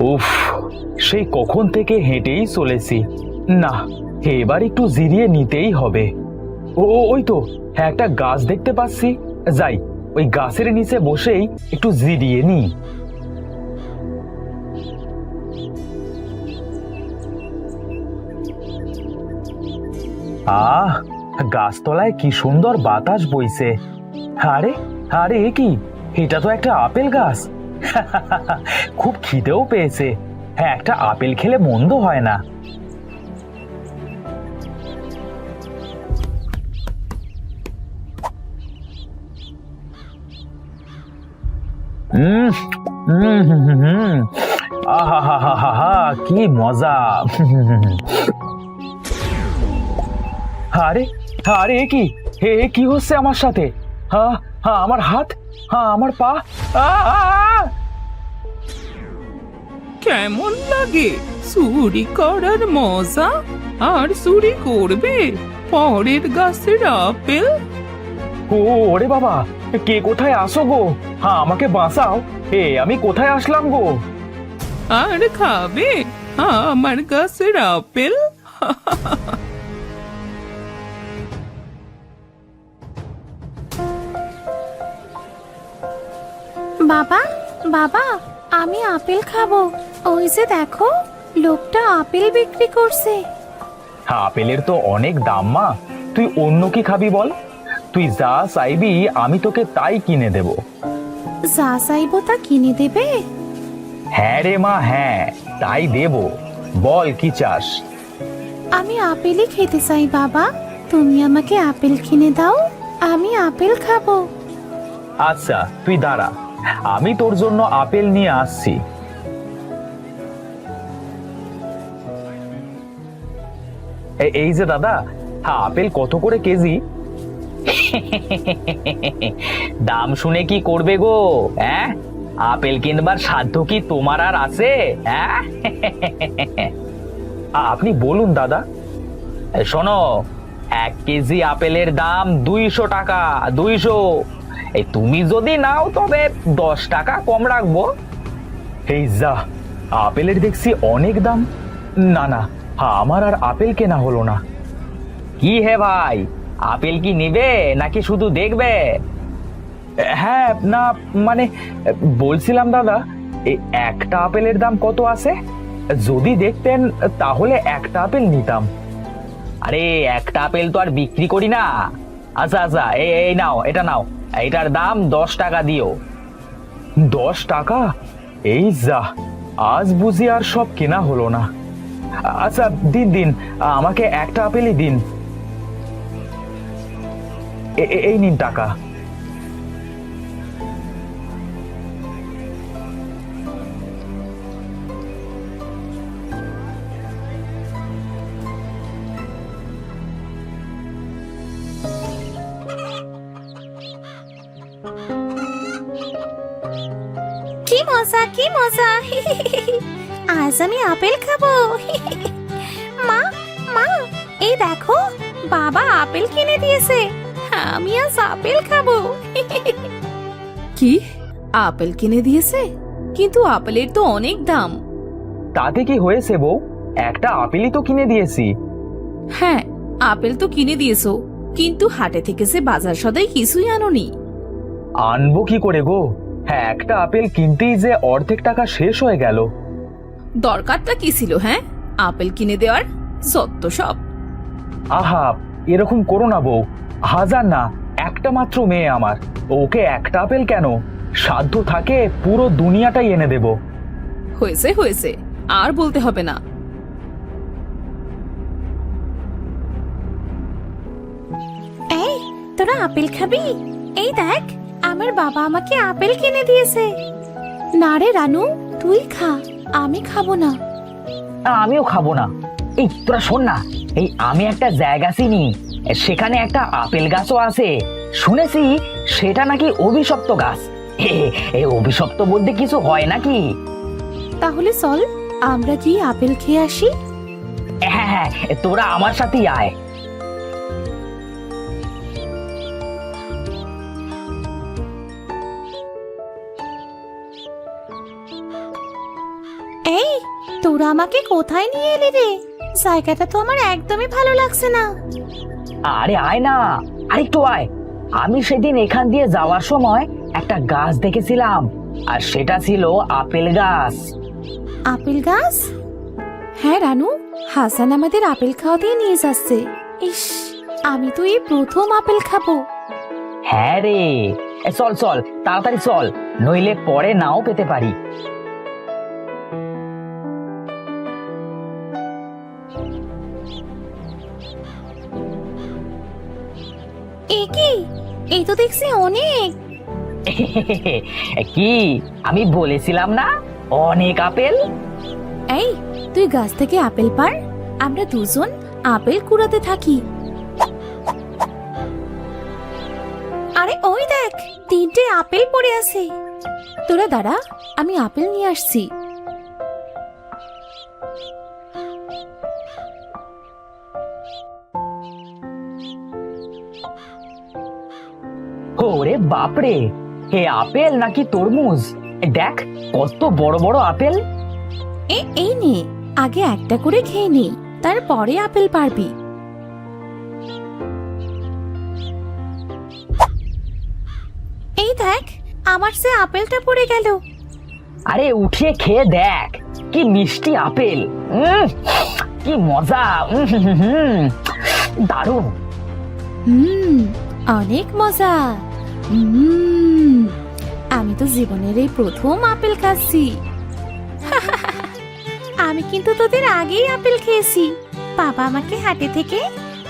উফ, সেই কখন থেকে হেঁটেই চলেছি। না, এবার একটু জিরিয়ে নিতেই হবে। ও ওই তো হ্যাঁ একটা গাছ দেখতে পাচ্ছি। যাই, ওই গাছের নিচে বসেই একটু জিরিয়ে নিই। আহ, গাছতলায় কি সুন্দর বাতাস বইছে। আরে আরে কি? এটা তো একটা আপেল গাছ। খুব খিদেও পেয়েছে। হ্যাঁ একটা আপেল খেলে মন্দ হয় না। কি মজা। আরে আরে কি? এ কি হচ্ছে আমার সাথে? আমার হাত? হ্যাঁ আমার পা! কেমন লাগে? চুরি করার মজা? আর চুরি করবে? পরের গাছের আপেল? ও ওরে বাবা কে কোথায় আসো গো? হ্যাঁ আমাকে বাঁচাও। এ আমি কোথায় আসলাম গো? আর খাবে? আমার গাছের আপেল? বাবা বাবা আমি আপেল খাব। ওই যে দেখো লোকটা আপেল বিক্রি করছে। আপেলের তো অনেক দাম মা। তুই অন্য কি খাবি বল? তুই যা চাইবি আমি তোকে তাই কিনে দেব। যা চাইব তা কিনে দেবে? হ্যাঁ রে মা হ্যাঁ তাই দেব। বল কি চাস? আমি আপেলই খেতে চাই বাবা। তুমি আমাকে আপেল কিনে দাও আমি আপেল খাব। আচ্ছা তুই দাঁড়া। আমি তোর জন্য আপেল নিয়ে আসছি। এই যে দাদা হ্যাঁ আপেল কত করে কেজি? দাম শুনে কি করবে গো? হ্যাঁ আপেল কিনবার সাধ্য কি তোমার আর আছে? হ্যাঁ আপনি বলুন দাদা। শোনো, এক কেজি আপেলের দাম দুইশো টাকা, দুইশো। এই তুমি যদি নাও, তবে দশ টাকা কম রাখব। এই যা, আপেলের দেখছি অনেক দাম। না না আমার আর আপেল কেনা হলো না। কি হে ভাই, আপেল কি নিবে নাকি শুধু দেখবে? হ্যাঁ না মানে বলছিলাম দাদা একটা আপেলের দাম কত আছে? যদি দেখতেন, তাহলে একটা আপেল নিতাম। আরে, একটা আপেল তো আর বিক্রি করি না। আচ্ছা আচ্ছা এই নাও, এটা নাও। এটার দাম দশ টাকা দিও। দশ টাকা? এই যা, আজ বুঝি আর সব কেনা হলো না। আচ্ছা দিন দিন, আমাকে একটা আপেলই দিন। এই নিন টাকা। কি মজা কি মজা। আজ আমি আপেল খাব। মা মা এই দেখো বাবা আপেল কিনে দিয়েছে। আমি আজ আপেল খাব। কি? আপেল কিনে দিয়েছে? কিন্তু আপেলের তো অনেক দাম। তাতে কি হয়েছে বউ? একটা আপেলই তো কিনে দিয়েছি। হ্যাঁ আপেল তো কিনে দিয়েছ। কিন্তু হাটে থেকে সে বাজার সদাই কিছুই আনোনি। আনব কি করে গো? হ্যাঁ একটা আপেল কিনতেই যে অর্ধেক টাকা শেষ হয়ে গেল। দরকারটা কি ছিল হ্যাঁ? আপেল কিনে দেওয়ার সত্য সব। আহা এরকম করো না বউ। হাজার না একটা মাত্র মেয়ে আমার। ওকে একটা আপেল কেন? সাধ্য থাকে পুরো দুনিয়াটাই এনে দেব। হয়েছে হয়েছে। আর বলতে হবে না। এই তোরা আপেল খাবি? এই দেখ। আমার বাবা আমাকে আপেল কিনে দিয়েছে। না রে রানু তুই খা আমি খাব না। আমিও খাব না। এই তোরা শোন না। এই আমি একটা জায়গা চিনি। সেখানে একটা আপেল গাছও আছে। শুনেছি সেটা নাকি অভিশপ্ত গাছ। এই অভিশপ্ত বলতে কিছু হয় নাকি? তাহলে চল আমরা কি আপেল খেয়ে আসি। হ্যাঁ হ্যাঁ তোরা আমার সাথেই আয়। তোরা আমাকে কোথায় নিয়ে এলি রে? জায়গাটা তো আমার একদমই ভালো লাগছে না। আরে আয় না আরেকটু আয়। আমি সেদিন এখান দিয়ে যাওয়ার সময় একটা গাছ দেখেছিলাম আর সেটা ছিল আপেল গাছ। আপেল গাছ? হ্যাঁ রানু হাসান আমাদের আপেল খাওয়া দিয়ে নিয়ে যাচ্ছে। ইস আমি তো এই প্রথম আপেল খাব। হ্যাঁ রে এ, চল চল তাড়াতাড়ি চল নইলে পরে নাও পেতে পারি। এ কি? এই তো দেখছি অনেক। কি? আমি বলেছিলাম না? অনেক আপেল? এই তুই গাছ থেকে আপেল পার আমরা দুজন আপেল কুড়াতে থাকি। আরে ওই দেখ তিনটে আপেল পড়ে আছে। তোরা দাঁড়া আমি আপেল নিয়ে আসছি। বাপরে হে আপেল নাকি তরমুজ? দেখ কত বড় বড় আপেল। এ এই নে আগে একটা করে খেয়ে নে তারপরে আপেল পারবি। এই দেখ আমার সে আপেলটা পড়ে গেল। আরে উঠিয়ে খেয়ে দেখ কি মিষ্টি আপেল। কি মজা। দারুণ। হুম অনেক মজা। আমি তো জীবনের এই প্রথম আপেল খাচ্ছি। আমি কিন্তু তোদের আগেই আপেল খেয়েছি। বাবা আমাকে হাটে থেকে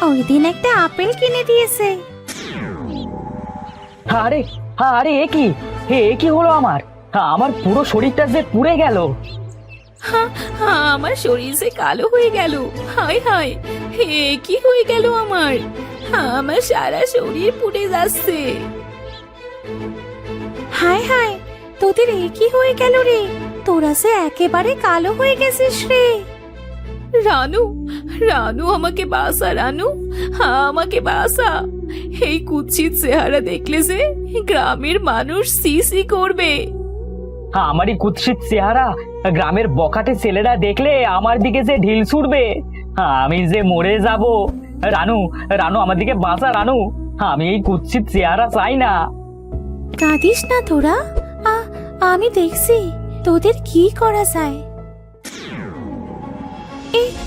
ওই দিন একটা আপেল কিনে দিয়েছে। আরে আরে এ কি? হে কি হলো আমার? আমার পুরো শরীরটা যে পুড়ে গেল। আমার শরীর যে কালো হয়ে গেল। হায় হায় হে কি হয়ে গেল আমার? আমার সারা শরীর পুড়ে যাচ্ছে। হায় হায় তোদের এ কি হয়ে গেল রে। তোরা সে একেবারে কালো হয়ে গেছিস রে। রানু রানু আমাকে বাসা রানু। আমাকে বাসা এই কুৎসিত চেহারা দেখলে যে গ্রামের মানুষ সিসি করবে। আমারই কুৎসিত চেহারা। গ্রামের বকাটে ছেলেরা দেখলে আমার দিকে যে ঢিল ছুড়বে আমি যে মরে যাব। রানু রানু আমার দিকে বাঁচা রানু। আমি এই কুৎসিত চেহারা চাই না। কাঁদিস না তোরা। আমি দেখছি তোদের কি করা যায়।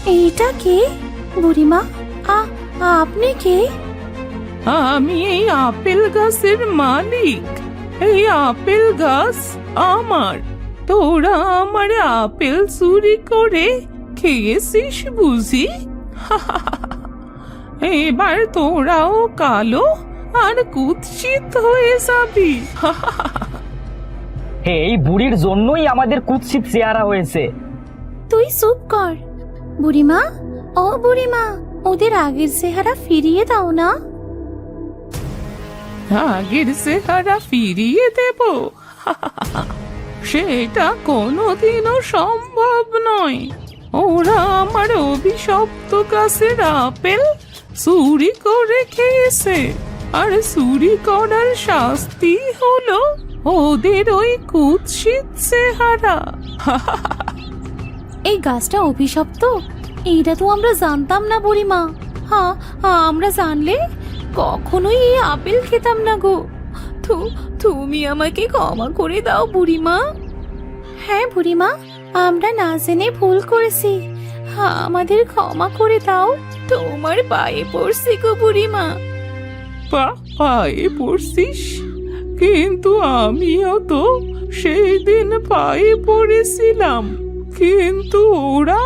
এইটা কে? বুড়িমা আপনি কে? আমি এই আপেল গাছের মালিক। এই আপেল গাছ আমার। তোরা আমার আপেল চুরি করে খেয়েছিস বুঝি? এবার তোরাও কালো আর কুৎসিত হয়ে যাবি। এই বুড়ির জন্যই আমাদের কুৎসিত চেহারা হয়েছে। তুই চুপ কর। বুড়িমা ও বুড়িমা ওদের আগের চেহারা ফিরিয়ে দাও না। আগের চেহারা ফিরিয়ে দেব। সেটা কোনোদিনও সম্ভব নয়। ওরা আমার অভিশপ্ত গাছের আপেল চুরি করে খেয়েছে। আর চুরি করার শাস্তি হলো ওদের ওই কুৎসিত চেহারা। এই গাছটা অভিশপ্ত? এইটা তো আমরা জানতাম না বুড়িমা। হ্যাঁ হ্যাঁ, আমরা জানলে কখনোই এই আপেল খেতাম না গো। তো তুমি আমাকে ক্ষমা করে দাও বুড়িমা। হ্যাঁ বুড়িমা আমরা না জেনে ভুল করেছি। হ্যাঁ আমাদের ক্ষমা করে দাও। তোমার পায়ে পড়ছি গো বুড়িমা। পা পায়ে পড়ছিস? কিন্তু আমিও তো সেই দিন পায়ে পড়েছিলাম। কিন্তু ওরা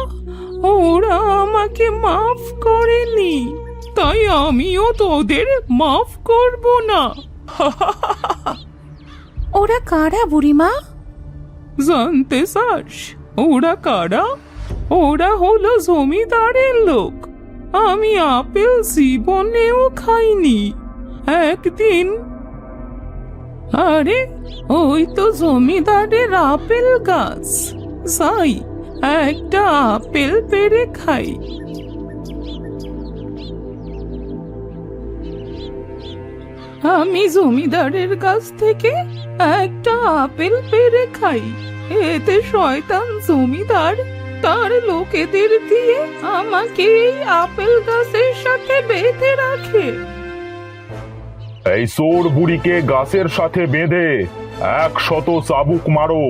ওরা আমাকে মাফ করেনি। তাই আমিও তোদের মাফ করব না। ওরা কারা বুড়িমা? জানতে চাস ওরা কারা? ওরা হলো জমিদারের লোক। আমি আপেল জীবনেও খাইনি। একদিন। আরে, ওই তো জমিদারের আপেল গাছ। যাই, একটা আপেল পেরে খাই। আমি জমিদারের কাছ থেকে একটা আপেল পেরে খাই। এতে শয়তান জমিদার তার লোকেদের দিয়ে আমাকে এই আপেল গাছের সাথে বেঁধে রাখে। এই সোর বুড়িকে গাছের সাথে বেঁধে এক শত চাবুক মারো।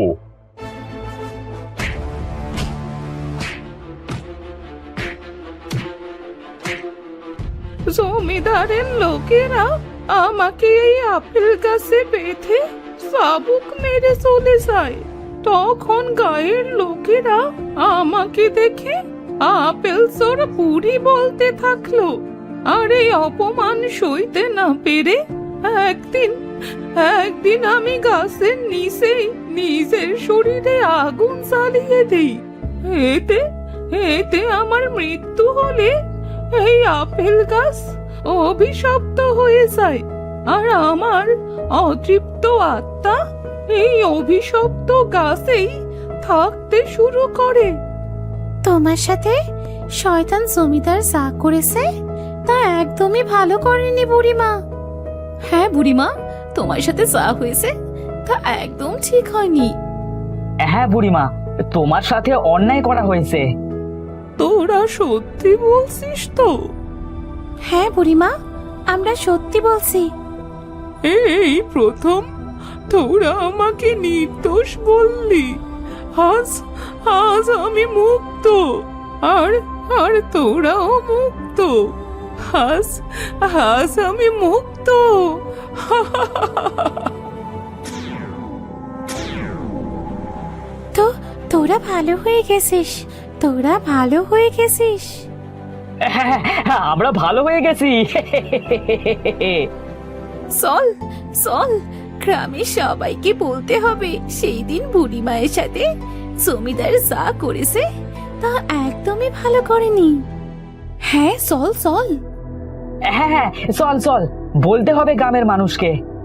জমিদারের লোকেরা আমাকে এই আপেল গাছে বেঁধে চাবুক মেরে চলে যায়। তখন গায়ের লোকেরা আমাকে দেখে আপেল চোর বুড়ি বলতে থাকল, আর এই অপমান সইতে না পেরে একদিন একদিন আমি গাছের নিচেই নিজের শরীরে আগুন জ্বালিয়ে দিই। এতে এতে আমার মৃত্যু হলে এই আপেল গাছ অভিশপ্ত হয়ে যায়। আর আমার অতৃপ্ত আত্মা এই অভিশপ্ত গাছেই থাকতে শুরু করে। তোমার সাথে শয়তান জমিদার যা করেছে, তা একদমই ভালো করেনি বুড়িমা। হ্যাঁ বুড়িমা তোমার সাথে যা হয়েছে তা একদম ঠিক হয়নি। হ্যাঁ বুড়িমা তোমার সাথে অন্যায় করা হয়েছে। তোরা সত্যি বলছিস তো? হ্যাঁ বুড়িমা আমরা সত্যি বলছি। এই প্রথম তোরা আমাকে নির্দোষ বললি। আজ আজ আমি মুক্ত আর আর তোরাও মুক্ত। আজ আজ আমি মুক্ত। তো তোরা ভালো হয়ে গেছিস তোরা ভালো হয়ে গেছিস। হ্যাঁ, আমরা ভালো হয়ে গেছি। চল চল গ্রামে সবাইকে বলতে হবে সেই দিন বুড়ি মায়ের সাথে জমিদার যা করেছে তা একদমই ভালো করেনি। হ্যাঁ চল চল। হ্যাঁ হ্যাঁ চল চল। বলতে হবে গ্রামের মানুষকে।